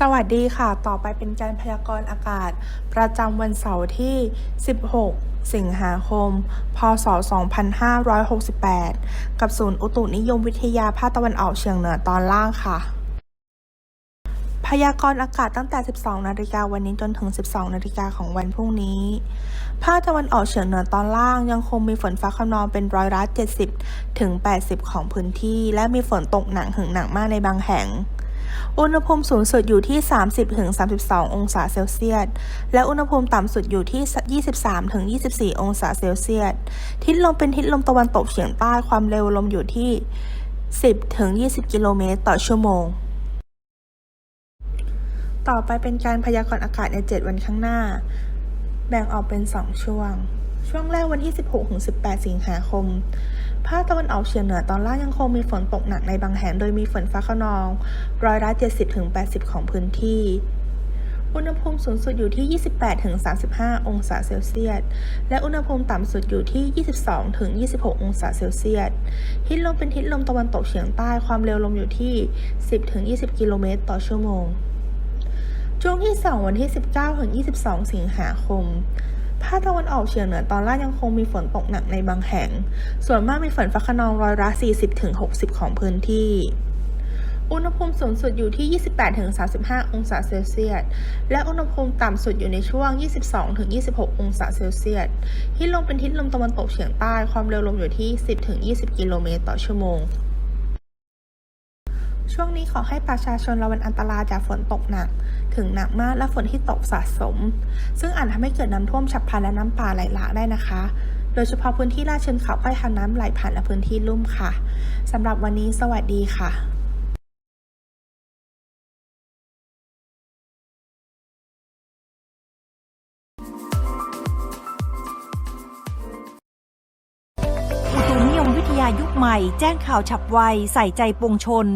สวัสดีค่ะ ต่อไปเป็นการพยากรณ์อากาศ ประจำวันเสาร์ที่ 16 สิงหาคม พศ 2568 กับศูนย์อุตุนิยมวิทยาภาคตะวันออกเฉียงเหนือตอนล่างค่ะ พยากรณ์อากาศตั้งแต่ 12 นาฬิกาวันนี้จนถึง 12 นาฬิกาของวันพรุ่งนี้ ภาคตะวันออกเฉียงเหนือตอนล่างยังคงมีฝนฟ้าขนองเป็นร้อยละ70 ถึง 80 ของพื้นที่ และมีฝนตกหนักถึงหนักมากในบางแห่ง อุณหภูมิสูงสุดอยู่ที่ 30ถึง32 องศาเซลเซียส และอุณหภูมิต่ำสุดอยู่ที่ 23ถึง24 องศาเซลเซียส ทิศลมเป็นทิศลมตะวันตกเฉียงใต้ ความเร็วลมอยู่ที่ 10ถึง20 กิโลเมตรต่อชั่วโมง ต่อไปเป็นการพยากรณ์อากาศใน 7 วันข้างหน้า แบ่งออกเป็น 2 ช่วง ช่วงแรกวันที่ 16ถึง18 สิงหาคม ภาคตะวันออกเฉียงเหนือตอนล่างยังคงมีฝนตกหนักในบางแห่งโดยมีฝนฟ้าขนอง ร้อยละ 70ถึง80 ของพื้นที่ อุณหภูมิสูงสุดอยู่ที่ 28ถึง35 องศาเซลเซียส และอุณหภูมิต่ำสุดอยู่ที่ 22ถึง26 องศาเซลเซียส ทิศลมเป็นทิศลมตะวันตกเฉียงใต้ ความเร็วลมอยู่ที่ 10ถึง20 กิโลเมตรต่อชั่วโมงช่วงที่ 2 วันที่ 19 ถึง 22 สิงหาคม ภาคตะวันออกเฉียงเหนือตอนล่างยังคงมีฝนตกหนักในบางแห่ง ส่วนมากมีฝนฟ้าขนองร้อยละ 40-60 ของพื้นที่ อุณหภูมิสูงสุดอยู่ที่ 28-35 องศาเซลเซียส และอุณหภูมิต่ำสุดอยู่ในช่วง 22-26 องศาเซลเซียสทิศลมเป็นทิศลมตะวันตกเฉียงใต้ ความเร็วลมอยู่ที่ 10-20 กิโลเมตรต่อชั่วโมง ช่วงนี้ขอให้ประชาชนระวังอันตรายจากฝนตกหนัก ถึงหนักมากและฝนที่ตกสะสม ซึ่งอาจทำให้เกิดน้ำท่วมฉับพลันและน้ำป่าไหลหลากได้นะคะ โดยเฉพาะพื้นที่ลาดเชิงเขาใกล้ทางน้ำไหลผ่านและพื้นที่ลุ่มค่ะสำหรับวันนี้สวัสดีค่ะอุตุนิยมวิทยายุคใหม่ แจ้งข่าวฉับไว ใส่ใจปวงชน